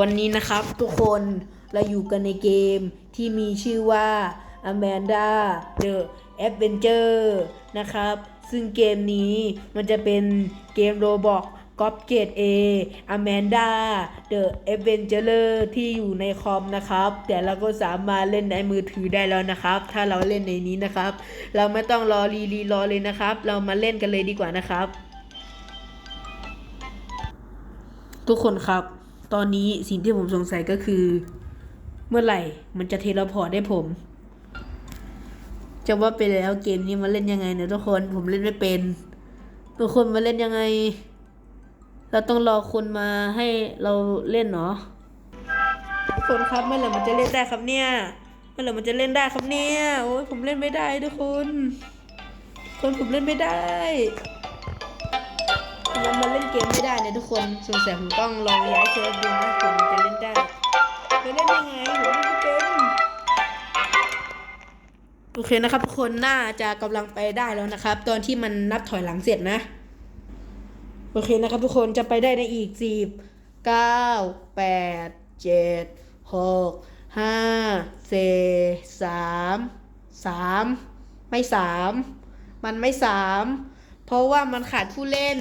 วันนี้นะครับทุกคนเราอยู่กันในเกมที่มีชื่อว่า Amanda The Adventure นะครับ ซึ่งเกมนี้มันจะเป็นเกมโรบอกก๊อปเกต A Amanda The Adventurer ที่อยู่ในคอมนะครับ แต่เราก็สามารถเล่นในมือถือได้แล้วนะครับ ถ้าเราเล่นในนี้นะครับ เราไม่ต้องรอรีรีรอเลยนะครับ เรามาเล่นกันเลยดีกว่านะครับ ทุกคนครับ ตอนนี้สิ่งที่ผมสงสัยก็คือ เมื่อไหร่มันจะเทเลพอร์ตให้ผม จะว่าไปแล้วเกมนี้มาเล่นยังไงเนี่ยทุกคนผมเล่นไม่เป็นทุกคนมาเล่นยังไง เราต้องรอคนมาให้เราเล่นเนาะทุกคนครับเมื่อไหร่มันจะเล่นได้ครับเนี่ยเมื่อไหร่มันจะเล่นได้ครับเนี่ยโอ้ยผมเล่นไม่ได้ทุกคนคนผมเล่นไม่ได้ เกมไม่ได้เนี่ยทุกคนสงสัยผมต้องลองย้ายเซิร์ฟดูนะผมจะเล่นได้จะเล่นยังไงผมไม่เป็นโอเคนะครับทุกคนน่าจะกำลังไปได้แล้วนะครับ ตอนที่มันนับถอยหลังเสร็จนะ โอเคนะครับทุกคนจะไปได้ในอีกสิบเก้าแปดเจ็ดหกห้าสี่สามสามไม่สามมันไม่สามเพราะว่ามันขาดผู้เล่น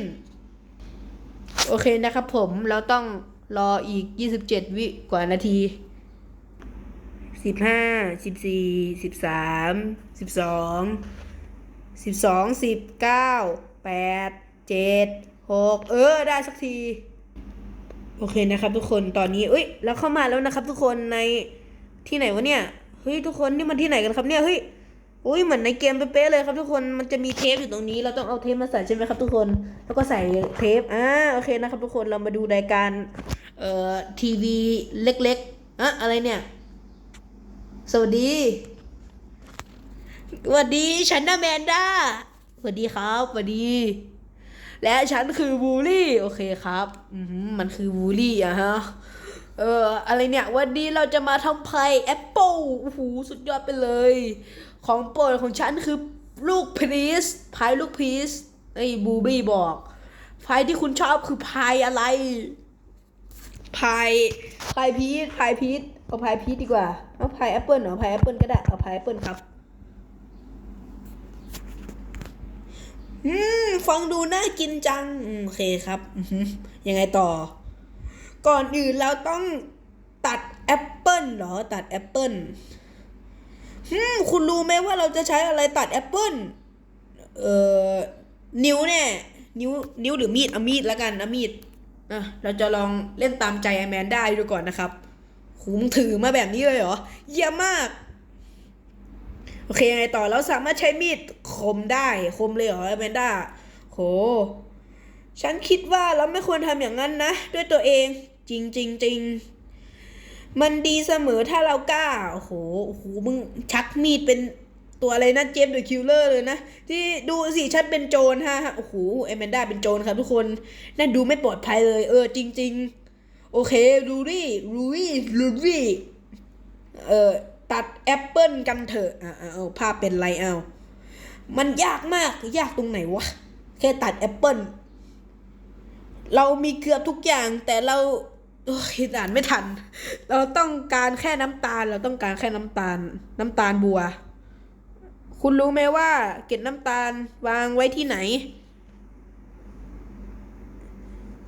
โอเคนะครับผมเราต้องรออีก 27 วิกว่านาที 15 14 13 12 12 19 8 7 6 เออ ได้สักที โอเคนะครับทุกคนตอนนี้เอ้ยเราเข้ามาแล้วนะครับทุกคนในที่ไหนวะเนี่ย เฮ้ย ทุกคนนี่มันที่ไหนกันครับเนี่ย เฮ้ย อุ้ยเหมือนในเกมเป๊ะเลยครับทุกคนมันจะมีเทปอยู่ตรงนี้ เราต้องเอาเทปมาใส่ใช่ไหมครับ ทุกคนแล้วก็ใส่เทปอ่าโอเคนะครับ ทุกคนเรามาดูรายการเอ่อทีวีเล็กๆอะอะไรเนี่ย สวัสดีสวัสดีฉันน่ะแมนด้าสวัสดีครับสวัสดี และฉันคือบูลี่โอเคครับอือหือมันคือบูลี่อะฮะเอออะไรเนี่ย วันนี้เราจะมาทำพายแอปเปิลโอ้โหสุดยอดไปเลย ของโปรดของฉันคือลูกพีชพายลูกพีชไอ้บูบี้บอกพายที่คุณชอบคือพายอะไรพายพายพีชพายพีชเอาพายพีชดีกว่าเอาพายแอปเปิลเหรอพายแอปเปิลก็ได้เอาพายแอปเปิลครับอืมฟังดูน่ากินจังโอเคครับยังไงต่อ ก่อนอื่นเราต้องตัดแอปเปิลเหรอตัดแอปเปิล อืมคุณรู้ไหมว่าเราจะใช้อะไรตัดแอปเปิลเอ่อ นิ้วเนี่ย นิ้ว นิ้วหรือมีดเอามีดแล้วกันนะมีด อะ เราจะลองเล่นตามใจไอแมนได้ดูก่อนนะครับหูมถือมาแบบนี้เลยเหรอ เยี่ยมมาก โอเคยังไงต่อเราสามารถใช้มีดคมได้คมเลยเหรอแมนด้าโห ฉันคิดว่าเราไม่ควรทำอย่างนั้นนะ ด้วยตัวเอง จริงจริงจริง มันดีเสมอถ้าเรากล้า โอ้โห โอ้โห มึงชักมีดเป็นตัวอะไรนะเจฟเดอะคิลเลอร์เลยนะ ที่ดูสิฉันเป็นโจรฮะ โอ้โหเอแมนด้าเป็นโจรครับทุกคน นั่นดูไม่ปลอดภัยเลย เออ จริง ๆ โอเครูรี่รูรี่รูรี่เออตัดแอปเปิลกันเถอะอ่าเอาภาพเป็นไรเอา มันยากมาก ยากตรงไหนวะ แค่ตัดแอปเปิลเรามีเกือบทุกอย่างแต่เรา โอ้ยอ่านไม่ทัน เราต้องการแค่น้ำตาล เราต้องการแค่น้ำตาล น้ำตาลบัว คุณรู้ไหมว่า เกล็ดน้ำตาลวางไว้ที่ไหน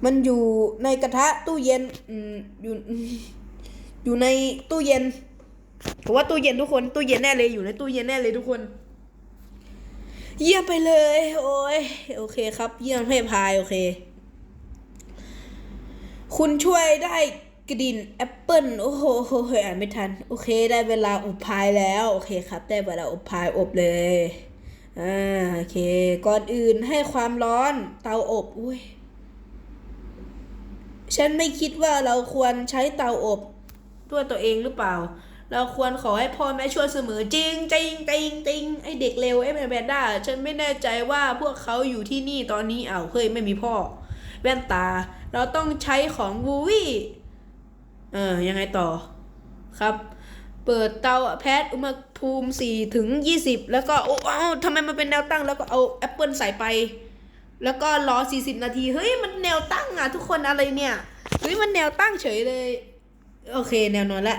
มันอยู่ในกระทะตู้เย็นอืมอยู่อืมอยู่ในตู้เย็นผมว่าตู้เย็นทุกคน ตู้เย็นแน่เลยอยู่ในตู้เย็นแน่เลยทุกคน เยี่ยมไปเลย โอ้ยโอเคครับ เยี่ยมให้พายโอเค คุณช่วยได้กลิ่นแอปเปิลโอ้โหอ่านไม่ทัน โอเค ได้เวลาอบพายแล้ว โอเคครับ ได้เวลาอบพายอบเลย อ่า โอเค ก่อนอื่นให้ความร้อนเตาอบ อุ้ย ฉันไม่คิดว่าเราควรใช้เตาอบ ด้วยตัวเองหรือเปล่า เราควรขอให้พ่อแม่ช่วยเสมอจริงจริงจริงจริงไอเด็กเลวไอแมนแบนด้าฉันไม่แน่ใจว่าพวกเขาอยู่ที่นี่ตอนนี้อ้าวเฮ้ยไม่มีพ่อ แว่นตา เราต้องใช้ของวูวี่เออยังไงต่อครับ เปิดเตาแพทอุณหภูมิ4ถึง 20 แล้วก็โอ้อ้าทำไมมันเป็นแนวตั้งแล้วก็เอาแอปเปิลใส่ไป แล้วก็รอ 40 นาที เฮ้ย มันแนวตั้งอะทุกคนอะไรเนี่ยเฮ้ยมันแนวตั้งเฉยเลย โอเคแนวนอนละ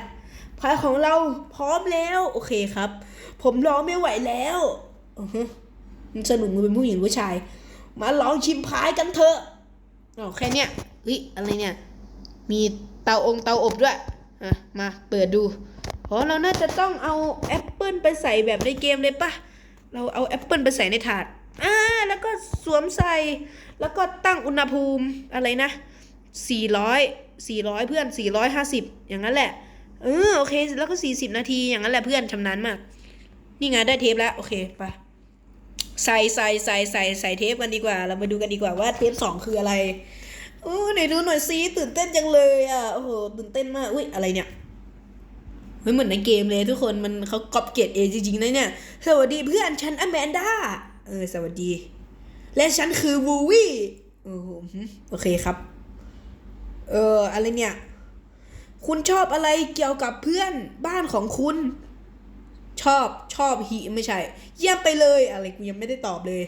พายของเราพร้อมแล้ว โอเคครับ ผมร้องไม่ไหวแล้วมันสนุกมันเป็นผู้หญิงผู้ชาย มาลองชิมพายกันเถอะ อ๋อแค่เนี้ยเฮ้ยอะไรเนี่ย มีเตาองเตาอบด้วยอะมาเปิดดูอ๋อเราน่าจะต้องเอาแอปเปิลไปใส่แบบในเกมเลยปะเราเอาแอปเปิลไปใส่ในถาดอ่าแล้วก็สวมใส่ แล้วก็ตั้งอุณหภูมิอะไรนะ400 400 เพื่อน 450 อย่างนั้นแหละ เออโอเค แล้วก็ 40 นาทีอย่างนั้นแหละเพื่อนชำนาญมาก นี่ไงได้เทปแล้ว โอเคไป ใส่ใส่ใส่ใส่ใส่เทปกันดีกว่า เรามาดูกันดีกว่าว่าเทปสองคืออะไรโอ้ไหนดูหน่อยซิตื่นเต้นจังเลยอะโอ้โหตื่นเต้นมากอุ้ยอะไรเนี่ยเฮ้ยเหมือนในเกมเลยทุกคนมันเขาก๊อปเกตเองจริงๆนะเนี่ย สวัสดีเพื่อนฉันอแมนด้าเออสวัสดี และฉันคือวูวี่โอ้โหโอเคครับ เอออะไรเนี่ย คุณชอบอะไรเกี่ยวกับเพื่อนบ้านของคุณ ชอบชอบฮีไม่ใช่ เยี่ยมไปเลย อะไรกูยังไม่ได้ตอบเลย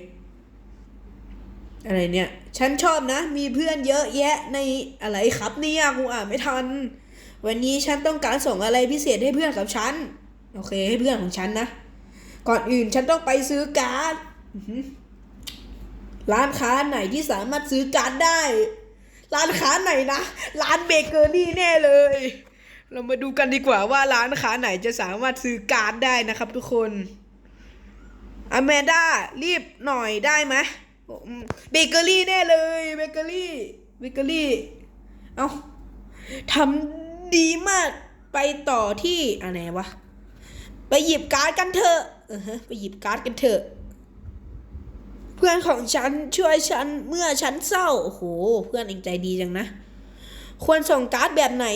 อะไรเนี่ย ฉันชอบนะ มีเพื่อนเยอะแยะในอะไรครับเนี่ยกูอ่านไม่ทัน วันนี้ฉันต้องการส่งอะไรพิเศษให้เพื่อนกับฉัน โอเค ให้เพื่อนของฉันนะ ก่อนอื่นฉันต้องไปซื้อการ์ดร้านค้าไหนที่สามารถซื้อการ์ดได้ ร้านค้าไหนนะ ร้านเบเกอรี่แน่เลย เรามาดูกันดีกว่าว่าร้านค้าไหนจะสามารถซื้อการ์ดได้นะครับทุกคนอแมนด้ารีบหน่อยได้ไหมเบเกอรี่แน่เลยเบเกอรี่เบเกอรี่เอาทำดีมากไปต่อที่อะไรวะ ไปหยิบการ์ดกันเถอะเออฮะไปหยิบการ์ดกันเถอะ เพื่อนของฉันช่วยฉันเมื่อฉันเศร้า โอ้โห เพื่อนเองใจดีจังนะ ควรส่งการ์ดแบบไหน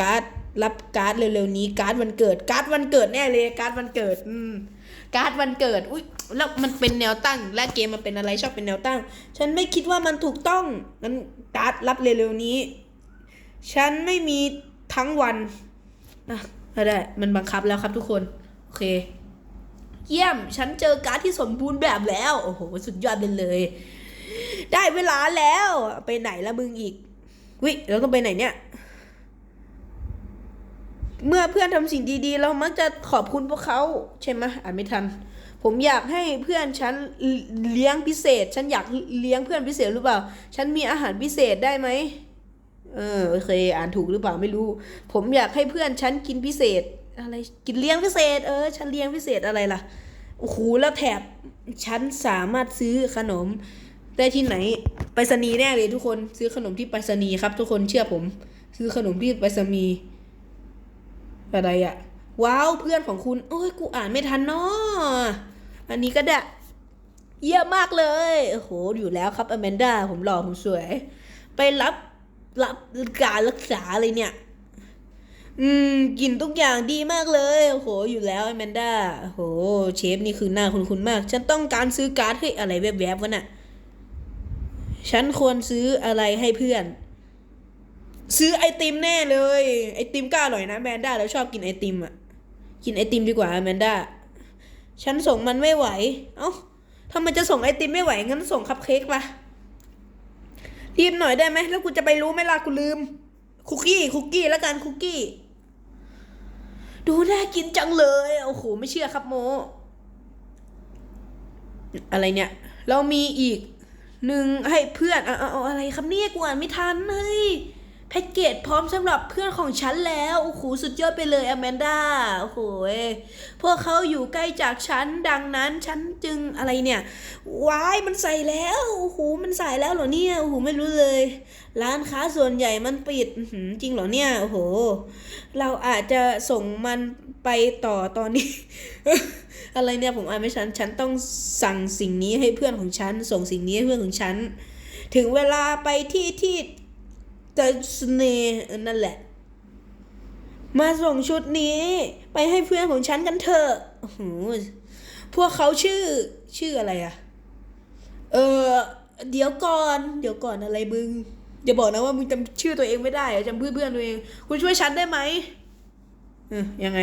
การ์ดรับการ์ดเร็วๆนี้การ์ดวันเกิด การ์ดวันเกิดแน่เลยการ์ดวันเกิด อืมการ์ดวันเกิด อุ้ยแล้วมันเป็นแนวตั้ง และเกมมันเป็นอะไรชอบเป็นแนวตั้ง ฉันไม่คิดว่ามันถูกต้องงั้นการ์ดรับเร็วๆนี้ ฉันไม่มีทั้งวันนะได้มันบังคับแล้วครับทุกคน โอเค เยี่ยม ฉันเจอการ์ดที่สมบูรณ์แบบแล้ว โอ้โห สุดยอดไปเลย ได้เวลาแล้ว ไปไหนละมึงอีก วิเราต้องไปไหนเนี่ย เมื่อเพื่อนทำสิ่งดีๆ เรามักจะขอบคุณพวกเขาใช่ไหมอ่านไม่ทัน ผมอยากให้เพื่อนฉันเลี้ยงพิเศษ ฉันอยากเลี้ยงเพื่อนพิเศษหรือเปล่า ฉันมีอาหารพิเศษได้ไหมเออโอเค อ่านถูกหรือเปล่าไม่รู้ ผมอยากให้เพื่อนฉันกินพิเศษ อะไรกินเลี้ยงพิเศษ เออ ฉันเลี้ยงพิเศษอะไรล่ะโอ้โหแล้วแถบฉันสามารถซื้อขนม ได้ที่ไหนไปรษณีย์แน่เลยทุกคนซื้อขนมที่ไปรษณีย์ครับ ทุกคนเชื่อผม ซื้อขนมที่ไปรษณีย์อะไรอะว้าวเพื่อนของคุณโอ้ยกูอ่านไม่ทันเนาะอันนี้ก็ได้เยี่ยมมากเลยโอ้โหอยู่แล้วครับอแมนด้าผมหล่อผมสวย ไปรับรับการรักษาเลยเนี่ย อืมกลิ่นทุกอย่างดีมากเลยโอ้โหอยู่แล้วอแมนด้าโอ้โหเชฟนี่คือหน้าคุณคุณมาก ฉันต้องการซื้อการ์ดให้ยอะไรแวบๆวะน่ะ ฉันควรซื้ออะไรให้เพื่อน ซื้อไอติมแน่เลย ไอติมก็อร่อยนะแมนด้าแล้วชอบกินไอติมอะ กินไอติมดีกว่าแมนด้า ฉันส่งมันไม่ไหว เอ้าถ้ามันจะส่งไอติมไม่ไหว งั้นส่งคัพเค้กปะรีบหน่อยได้ไหม แล้วกูจะไปรู้ไหมล่ะกูลืม คุกกี้ คุกกี้แล้วกันคุกกี้ ดูน่ากินจังเลย โอ้โห ไม่เชื่อครับโม อะไรเนี่ย เรามีอีก หนึ่งให้เพื่อนเอาเอาออะไรครับเนี่ยกูอ่านไม่ทันเฮ้ยแพ็กเกจพร้อมสำหรับเพื่อนของฉันแล้วโอ้โหสุดยอดไปเลยอแมนด้าโอ้โหพวกเขาอยู่ใกล้จากฉันดังนั้นฉันจึงอะไรเนี่ยวายมันใส่แล้วโอ้โหมันใส่แล้วเหรอเนี่ยโอ้โหไม่รู้เลย ร้านค้าส่วนใหญ่มันปิดจริงเหรอเนี่ยโอ้โห เราอาจจะส่งมันไปต่อตอนนี้ อะไรเนี่ยผมอ่านไม่ชันฉันต้องสั่งสิ่งนี้ให้เพื่อนของฉัน ส่งสิ่งนี้ให้เพื่อนของฉัน ถึงเวลาไปที่ที่เดสเนนั่นแหละ มาส่งชุดนี้ไปให้เพื่อนของฉันกันเถอะโอ้โหพวกเขาชื่อชื่ออะไรอะเออเดี๋ยวก่อน เดี๋ยวก่อนอะไรมึงอย่าบอกนะว่ามึงจำชื่อตัวเองไม่ได้อะจำเพื่อนเพื่อนตัวเอง คุณช่วยฉันได้ไหมเออยังไง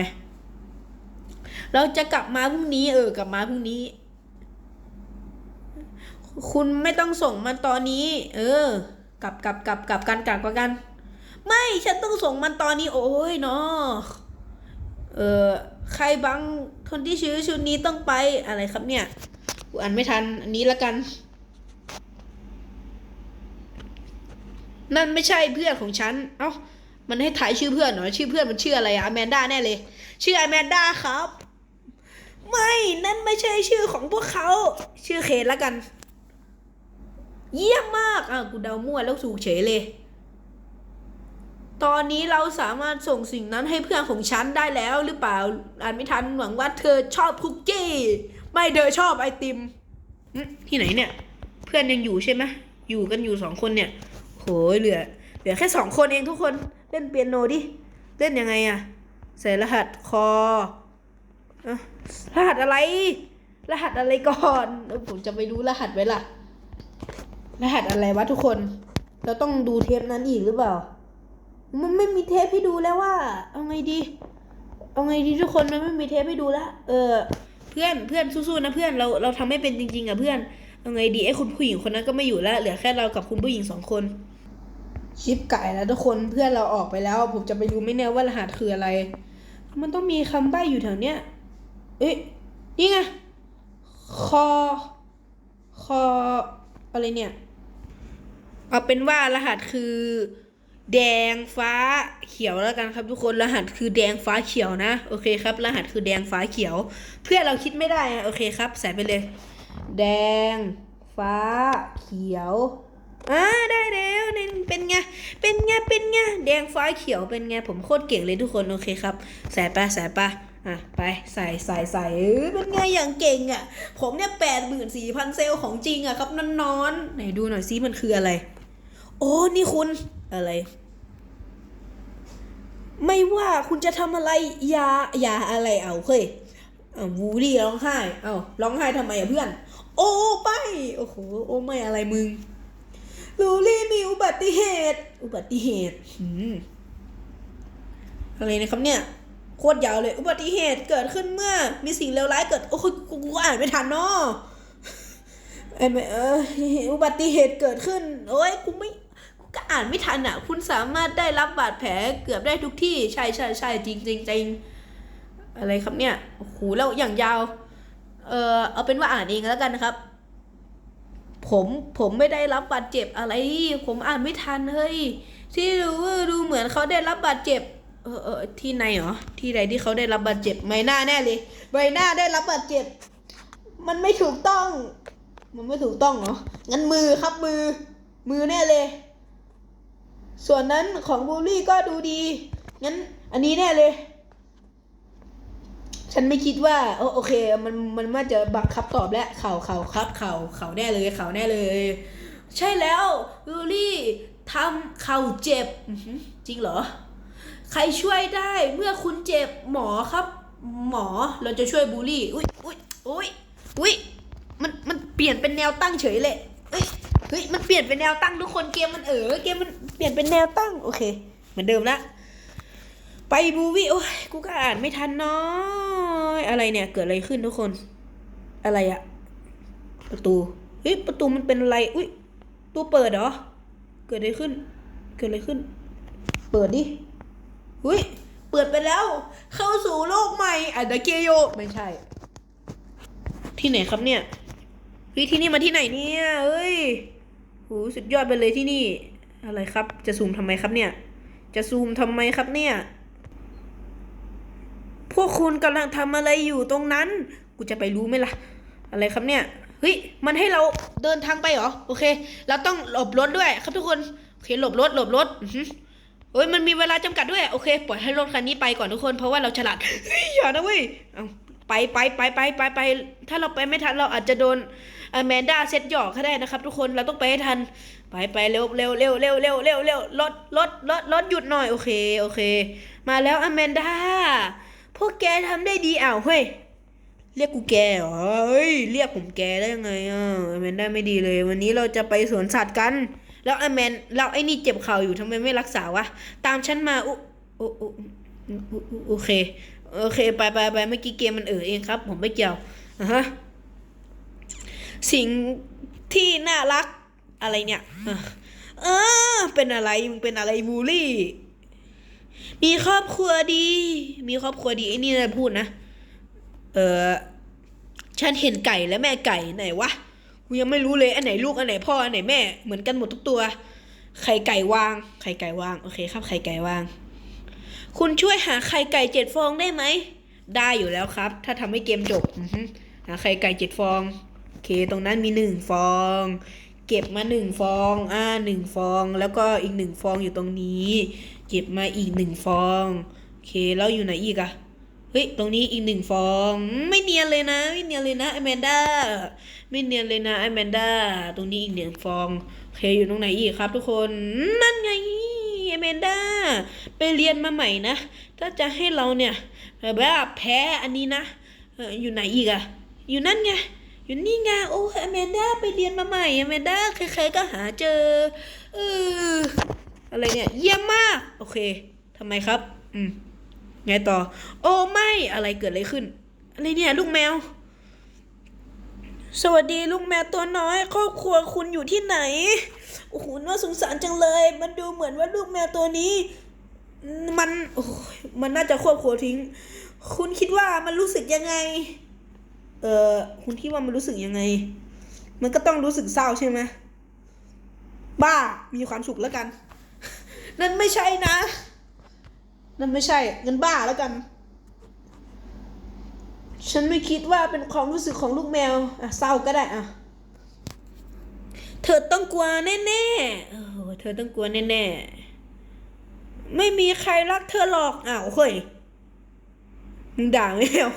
เราจะกลับมาพรุ่งนี้ เออกลับมาพรุ่งนี้ คุณไม่ต้องส่งมันตอนนี้ เออ กลับกลับกลับกลับกันกลับกัน ไม่ฉันต้องส่งมันตอนนี้ โอ้ยเนาะเออใครบางคนที่ชื่อชุดนี้ต้องไปอะไรครับเนี่ยกูอ่านไม่ทันอันนี้ละกัน นั่นไม่ใช่เพื่อนของฉัน เอ้า มันให้ถ่ายชื่อเพื่อนเหรอ ชื่อเพื่อนมันชื่ออะไรอะแมนด้าแน่เลย ชื่ออแมนด้าครับ ไม่ นั่นไม่ใช่ชื่อของพวกเขา ชื่อเคนละกัน เยี่ยมมากอะกูเดามั่วแล้วถูกเฉยเลย ตอนนี้เราสามารถส่งสิ่งนั้นให้เพื่อนของฉันได้แล้วหรือเปล่า อ่านไม่ทันหวังว่าเธอชอบคุกกี้ ไม่เธอชอบไอติม ที่ไหนเนี่ย เพื่อนยังอยู่ใช่ไหมอยู่กันอยู่สองคนเนี่ย โหยเหลือ เหลือแค่สองคนเองทุกคน เล่นเปียโนดิ เล่นยังไงอะใส่รหัสคอ รหัสอะไร รหัสอะไรก่อนเออผมจะไปรู้รหัสไว้ล่ะ รหัสอะไรวะทุกคน เราต้องดูเทปนั้นอีกหรือเปล่า มันไม่มีเทปให้ดูแล้วว่า เอาไงดี เอาไงดีทุกคนมันไม่มีเทปให้ดูแล้วเออ เพื่อนเพื่อนสู้ๆนะเพื่อนเราเราทำไม่เป็นจริง ๆอะเพื่อนเอาไงดีไอ้คุณผู้หญิงคนนั้นก็ไม่อยู่แล้ว เหลือแค่เรากับคุณผู้หญิงสองคนชิปไก่แล้วทุกคนเพื่อนเราออกไปแล้ว ผมจะไปรู้ไม่แน่ว่ารหัสคืออะไร มันต้องมีคำใบ้อยู่แถวเนี้ย เอ้ยนี่ไงคอคออะไรเนี่ย เอาเป็นว่ารหัสคือ แดงฟ้าเขียวแล้วกันครับทุกคนรหัสคือแดงฟ้าเขียวนะ โอเคครับ รหัสคือแดงฟ้าเขียว เพื่อนเราคิดไม่ได้โอเคครับ ใส่ไปเลย แดงฟ้าเขียวอ่าได้แล้วนี่เป็นไง เป็นไง เป็นไง แดงฟ้าเขียวเป็นไง ผมโคตรเก่งเลยทุกคน โอเคครับ ใส่ไปใส่ไป อะไปใส่ใส่ใส่เออเป็นไงอย่างเก่งอะ ผมเนี่ยแปดหมื่นสี่พันเซลล์ของจริงอะครับนอนนอนๆไหนดูหน่อยซิมันคืออะไร โอ้นี่คุณอะไร ไม่ว่าคุณจะทำอะไรยายาอะไรเอาเฮ้ยเอาวูดี้ร้องไห้เอาร้องไห้ทำไมอะเพื่อน โอ้ไปโอ้โหโอ้ไม่อะไรมึงลูลี่มีอุบัติเหตุ อุบัติเหตุหืมอะไรนะครับเนี่ย โคตรยาวเลย อุบัติเหตุเกิดขึ้นเมื่อ มีสิ่งเลวร้ายเกิด โอ้ยกูกูอ่านไม่ทันเนาะเอ้ยไม่เอออุบัติเหตุเกิดขึ้น โอ้ยกูไม่ก็อ่านไม่ทันอะ คุณสามารถได้รับบาดแผลเกือบได้ทุกที่ ใช่ใช่ใช่จริงจริงจริงอะไรครับเนี่ยโอ้โหแล้วอย่างยาว เออเอาเป็นว่าอ่านเองแล้วกันนะครับ ผมผมไม่ได้รับบาดเจ็บอะไร ผมอ่านไม่ทันเฮ้ย ที่ดูดูเหมือนเขาได้รับบาดเจ็บ เออเออที่ไหนเหรอ ที่ใดที่เขาได้รับบาดเจ็บใบหน้าแน่เลยใบหน้าได้รับบาดเจ็บ มันไม่ถูกต้อง มันไม่ถูกต้องเหรองั้นมือครับมือ มือแน่เลย ส่วนนั้นของบูลลี่ก็ดูดีงั้น อันนี้แน่เลย ฉันไม่คิดว่าโอโอเค มันมันมาจะบังคับตอบแล้วเข่าเข่าครับเข่าเข่าแน่เลยเข่าแน่เลย ใช่แล้วบูลลี่ทำเข่าเจ็บจริงเหรอ ใครช่วยได้เมื่อคุณเจ็บหมอครับ หมอเราจะช่วยบูลลี่อุ้ยอุ้ยอุ้ยอุ้ยมันมันเปลี่ยนเป็นแนวตั้งเฉยเลยเอ้ยเฮ้ยมันเปลี่ยนเป็นแนวตั้งทุกคนเกมมันเออเกมมันเปลี่ยนเป็นแนวตั้งโอเค เหมือนเดิมละไปบูวี่โอ้ยกูก็อ่านไม่ทันน้อยอะไรเนี่ย เกิดอะไรขึ้นทุกคน อะไรอะประตูเฮ้ยประตูมันเป็นอะไรอุ้ยตัวเปิดเหรอเกิดอะไรขึ้น เกิดอะไรขึ้น เปิดดิ อุ้ย เปิดไปแล้ว เข้าสู่โลกใหม่อันดาเกโย ไม่ใช่ ที่ไหนครับเนี่ยเฮ้ยที่นี่มาที่ไหนเนี่ยเอ้ยโหสุดยอดไปเลยที่นี่ อะไรครับ จะซูมทำไมครับเนี่ย จะซูมทำไมครับเนี่ย พวกคุณกำลังทำอะไรอยู่ตรงนั้น กูจะไปรู้ไหมล่ะ อะไรครับเนี่ย เฮ้ย มันให้เราเดินทางไปเหรอ โอเค เราต้องหลบรถด้วย ครับทุกคน โอเค หลบรถ หลบรถอือ เฮ้ยมันมีเวลาจำกัดด้วยโอเคปล่อยให้รถคันนี้ไปก่อนทุกคนเพราะว่าเราฉลาดเฮ้ยอย่านะเว้ยเอาไปไปไปไปไปไปถ้าเราไปไม่ทันเราอาจจะโดนอแมนด้าเซตหยอกก็ได้นะครับ ทุกคนเราต้องไปให้ทัน ไปไปเร็วเร็วเร็วเร็วเร็วเร็วเร็วรถรถรถรถหยุดหน่อยโอเคโอเค มาแล้วอแมนด้าพวกแกทำได้ดีอ้าวเฮ้ยเรียกกูแกเหรอเฮ้ยเรียกผมแกได้ยังไงอะอแมนด้าไม่ดีเลย วันนี้เราจะไปสวนสัตว์กัน แล้วอแมนเราไอ้นี่เจ็บเข่าอยู่ทำไมไม่รักษาวะ ตามฉันมาอุอุอุอุอุอุโอเค โอเค ไปไปไปเมื่อกี้เกมมันเออเองครับ ผมไม่เกี่ยวอะฮะสิ่งที่น่ารักอะไรเนี่ยเออ เป็นอะไรมึงเป็นอะไรบูลลี่ มีครอบครัวดี มีครอบครัวดีไอ้นี่นะพูดนะ เออฉันเห็นไก่และแม่ไก่ไหนวะ กูยังไม่รู้เลยอันไหนลูกอันไหนพ่ออันไหนแม่เหมือนกันหมดทุกตัว ไข่ไก่วาง ไข่ไก่วาง โอเคครับ ไข่ไก่วาง คุณช่วยหาไข่ไก่เจ็ดฟองได้ไหม ได้อยู่แล้วครับ ถ้าทำให้เกมจบหาไข่ไก่เจ็ดฟอง โอเค ตรงนั้นมีหนึ่งฟอง เก็บมาหนึ่งฟอง อ่าหนึ่งฟอง แล้วก็อีกหนึ่งฟองอยู่ตรงนี้ เก็บมาอีกหนึ่งฟอง โอเค แล้วอยู่ไหนอีกอะ เฮ้ย ตรงนี้อีกหนึ่งฟอง ไม่เนียนเลยนะ ไม่เนียนเลยนะไอแมนด้า ไม่เนียนเลยนะไอแมนด้า ตรงนี้อีกหนึ่งฟองเคอยู่ตรงไหนอีกครับ ทุกคน นั่นไงไอแมนด้า ไปเรียนมาใหม่นะ ถ้าจะให้เราเนี่ยแบบว่าแพ้อันนี้นะเอออยู่ไหนอีกอะอยู่นั่นไง อยู่นี่ไง โอ้อแมนด้าไปเรียนมาใหม่อแมนด้าใครๆก็หาเจอ เออ อะไรเนี่ย เยี่ยมมาก โอเคทำไมครับ อืม ไงต่อ โอ้ไม่อะไรเกิดอะไรขึ้นอะไรเนี่ยลูกแมว สวัสดีลูกแมวตัวน้อย ครอบครัวคุณอยู่ที่ไหนโอ้โหน่าสงสารจังเลย มันดูเหมือนว่าลูกแมวตัวนี้ มันโอ้ยมันน่าจะควบครัวทิ้ง คุณคิดว่ามันรู้สึกยังไง เออคุณคิดว่ามันรู้สึกยังไง มันก็ต้องรู้สึกเศร้าใช่ไหมบ้ามีความสุขแล้วกัน นั่นไม่ใช่นะ นั่นไม่ใช่เงินบ้าแล้วกัน ฉันไม่คิดว่าเป็นความรู้สึกของลูกแมว อะเศร้าก็ได้อะ เธอต้องกลัวแน่ๆเออเธอต้องกลัวแน่ๆ ไม่มีใครรักเธอหรอก อ้าวเฮ้ย มึงด่าแมว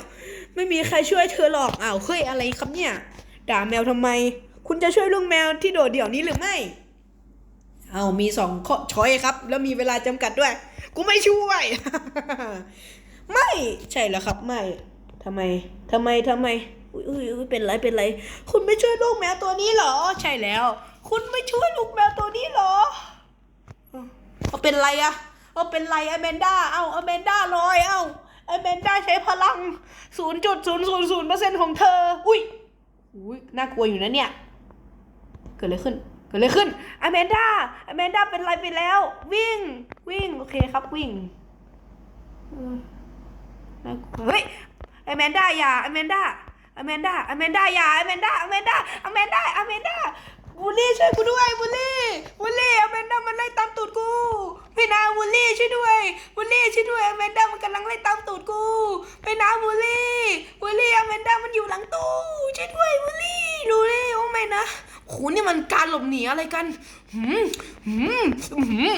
ไม่มีใครช่วยเธอหรอก อ้าวเฮ้ยอะไรครับเนี่ย ด่าแมวทำไม คุณจะช่วยลูกแมวที่โดดเดี่ยวนี้หรือไม่ เอามีสองข้อช้อยครับ แล้วมีเวลาจำกัดด้วย กูไม่ช่วย ไม่ใช่แล้วครับไม่ทำไมทำไมทำไมอุ้ยอุ้ยเป็นไรเป็นไร คุณไม่ช่วยลูกแมวตัวนี้เหรอ ใช่แล้ว คุณไม่ช่วยลูกแมวตัวนี้เหรอเอาเป็นไรอะเอาเป็นไรอแมนด้าเอาอแมนด้าลอยเอาอแมนด้าใช้พลัง 0.000%ของเธอ อุ้ยอุ้ยน่ากลัวอยู่นะเนี่ย เกิดอะไรขึ้น กิดอะไรขึ้นอแมนด้าอแมนด้าเป็นไรไปแล้ว วิ่ง วิ่ง โอเคครับวิ่งเฮ้ยอแมนด้าอย่าอแมนด้าอแมนด้าอแมนด้าอย่าอแมนด้าอแมนด้าอแมนด้าอแมนด้าบูลลี่ช่วยกูด้วยบูลลี่บูลลี่อแมนด้ามันไล่ตามตูดกูไม่นาบูลลี่ช่วยด้วยบูลลี่ช่วยด้วยอแมนด้ามันกำลังไล่ตามตูดกูไม่นาบูลลี่บูลลี่อแมนด้ามันอยู่หลังตู้ช่วยด้วยบูลลี่ดูดิโอ้ไม่นะ โหนี่มันการหลบหนีอะไรกันหืมหืมหืม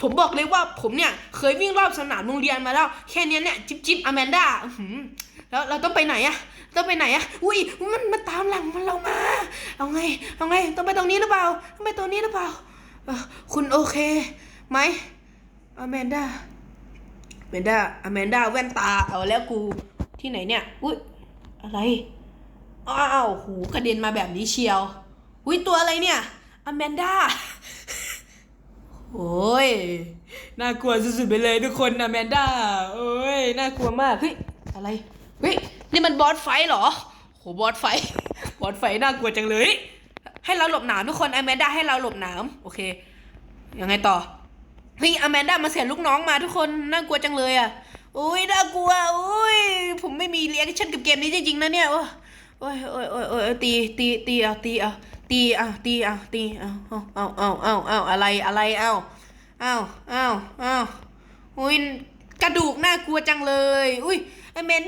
ผมบอกเลยว่าผมเนี่ยเคยวิ่งรอบสนามโรงเรียนมาแล้ว แค่นี้เนี่ยจิบจิบอแมนด้าหืมแล้วเราต้องไปไหนอะต้องไปไหนอะอุ้ยมันมาตามหลังมันเรามา เอาไง เอาไง ต้องไปตรงนี้หรือเปล่า ต้องไปตรงนี้หรือเปล่า คุณโอเคไหมอแมนด้าอแมนด้าอแมนด้าแว่นตา เอาแล้วกู ที่ไหนเนี่ย อุ้ยอะไร อ้าว หูกระเด็นมาแบบนี้เชียว อุ้ยตัวอะไรเนี่ยอแมนด้าโอ้ย น่ากลัวสุดๆไปเลยทุกคนอแมนด้าโอ้ย น่ากลัวมาก เฮ้ย อะไร เฮ้ย นี่มันบอสไฟเหรอ โห บอสไฟ บอสไฟน่ากลัวจังเลย ให้เราหลบหนามทุกคนอแมนด้าให้เราหลบหนามโอเค ยังไงต่อ เฮ้ยอแมนด้ามาเสียลูกน้องมาทุกคน น่ากลัวจังเลยอะโอ้ย น่ากลัวโอ้ย ผมไม่มีเรียกชั่นกับเกมนี้จริงๆนะเนี่ย โอ้ยโอ้ยโอ้ยโอ้ยโอ้ยตี ตี ตีเอาตีเอา ตีเอาตีเอาตีเอาเอาเอาเอาเอาอาอะไรอะไรเอาเอาเอาเอาอุ้ยกระดูกน่ากลัวจังเลย อุ้ยอแมน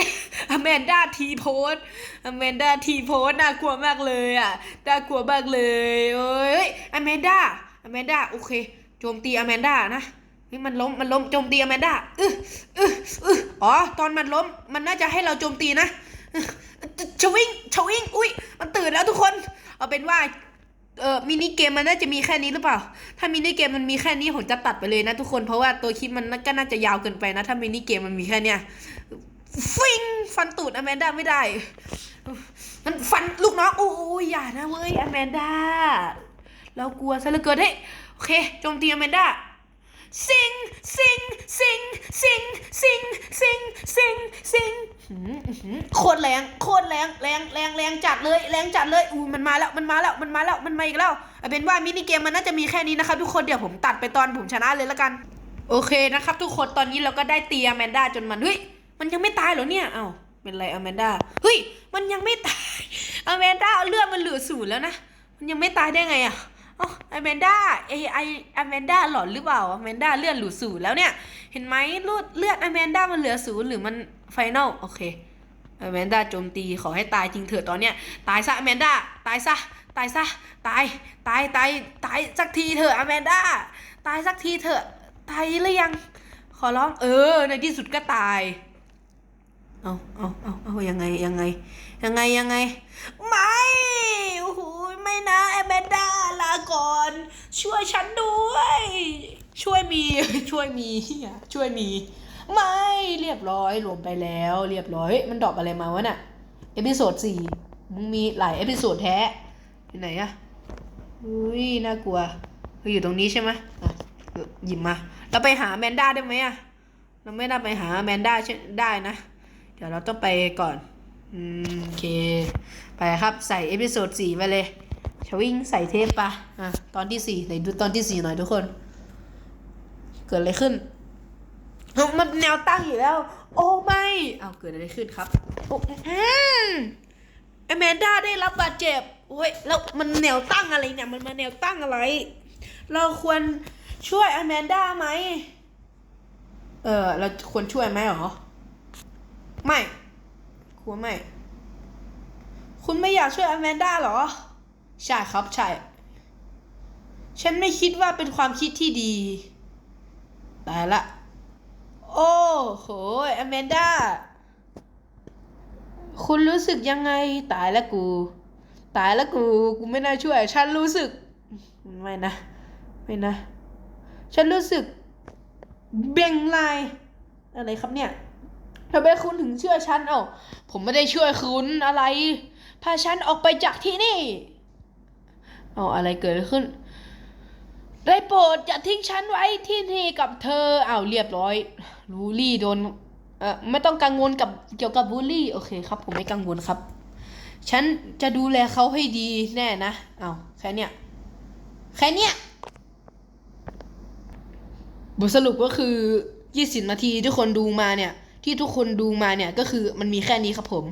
อแมนด้าทีโพสอแมนด้าทีโพสน่ากลัวมากเลยอะน่ากลัวมากเลยโอ้ยอแมนด้าอแมนด้าโอเคโจมตีอแมนด้านะเฮ้ยมันล้มมันล้มโจมตีอแมนด้าเออเออเอออ๋อตอนมันล้มมันน่าจะให้เราโจมตีนะชวิงชวิงอุ้ยมันตื่นแล้วทุกคน เอาเป็นว่าเออมินิเกมมันน่าจะมีแค่นี้หรือเปล่า ถ้ามินิเกมมันมีแค่นี้ผมจะตัดไปเลยนะทุกคน เพราะว่าตัวคลิปมันก็น่าจะยาวเกินไปนะ ถ้ามินิเกมมันมีแค่เนี้ยฟิงฟันตูดอแมนด้าไม่ได้ มันฟันลูกน้องโอ้ยอย่านะเว้ยอแมนด้า เรากลัวซะเหลือเกินเฮ้ยโอเคโจมตีอแมนด้าสิงสิงสิงสิงสิงสิงสิงสิงโคตรแรงโค แรงแรงแรงแรงจัดเลยแรงจัดเลยอู้มันมาแล้วมันมาแล้วมันมาแล้วมันมาอีกแล้วเอาเป็นว่ามินิเกมมันน่าจะมีแค่นี้นะครับทุกคนเดี๋ยวผมตัดไปตอนผมชนะเลยแล้วกัน โอเคนะครับทุกคนตอนนี้เราก็ได้เตีอแมนด้าจนมันเฮ้ยมันยังไม่ตายเหรอเนี่ยเอ้าเป็นไรอแมนด้าเฮ้ยมันยังไม่ตายอแมนด้าเลือดมันเหลือศูนย์แล้วนะมันยังไม่ตายได้ไงอะอ๋ออแมนด้าเอไออแมนด้าหลอนหรือเปล่าอแมนด้าเลือดหลือศูนย์แล้วเนี่ย เห็นไหมเลือดเลือดอแมนด้ามันเหลือศูนย์หรือมันไฟนลโอเค แมนด้าโจมตีขอให้ตายจริงเถอะตอนเนี้ยตายซะอแมนด้าตายซะตายซะตายตายตายตายสักทีเถอะอแมนด้าตายสักทีเถอะตายหรือยัง ขอร้องเออ ในที่สุดก็ตาย เอาเอาเอาเอายังไงยังไง ยังไงยังไง ไม่โอ้โหไม่นะแอมเบนดาลาก่อน ช่วยฉันด้วย ช่วยมีช่วยมีช่วยมี ไม่เรียบร้อยรวมไปแล้ว เรียบร้อยมันดรอปอะไรมาวะน่ะเอพิโซดสี่มึงมีหลายเอพิโซดแท้ที่ไหนอะอุ้ยน่ากลัวเฮ้ยอยู่ตรงนี้ใช่ไหมอะหยิบมาเราไปหาแมนด้าได้ไหมอะเราไม่ได้ไปหาแมนด้าใช่ได้นะ เดี๋ยวเราต้องไปก่อนอืมโอเค ไปครับใส่เอพิโซดสี่ไปเลยชวิ่งใส่เทปปะอะตอนที่สี่ไหนดูตอนที่สี่หน่อยทุกคน เกิดอะไรขึ้น มันแนวตั้งอยู่แล้ว โอ้ไม่เอาเกิดอะไรขึ้นครับโอ้อืมอแมนด้าได้รับบาดเจ็บโอ้ยแล้วมันแนวตั้งอะไรเนี่ยมันมาแนวตั้งอะไร เราควรช่วยอแมนด้าไหมเออเราควรช่วยไหมหรอ ไม่ควรไม่ คุณไม่อยากช่วยอแมนด้าหรอ ใช่ครับใช่ ฉันไม่คิดว่าเป็นความคิดที่ดี ตายละ โอ้โหอแมนด้า คุณรู้สึกยังไง ตายแล้วกู ตายแล้วกู กูไม่น่าช่วย ฉันรู้สึก ไม่นะ ไม่นะ ฉันรู้สึก เบ่งลาย อะไรครับเนี่ยทำไมคุณถึงเชื่อฉัน เอ้า ผมไม่ได้ช่วยคุณอะไร พาฉันออกไปจากที่นี่ เอาอะไรเกิดขึ้น ได้โปรดอย่าทิ้งฉันไว้ที่นี่กับเธอเอาเรียบร้อยบูลลี่โดนเอ่อไม่ต้องกังวลกับเกี่ยวกับบูลลี่โอเคครับ ผมไม่กังวลครับ ฉันจะดูแลเขาให้ดีแน่นะเอาแค่เนี้ยแค่เนี้ยบทสรุปก็คือ 20 นาทีทุกคนดูมาเนี่ย ที่ทุกคนดูมาเนี่ยก็คือมันมีแค่นี้ครับผม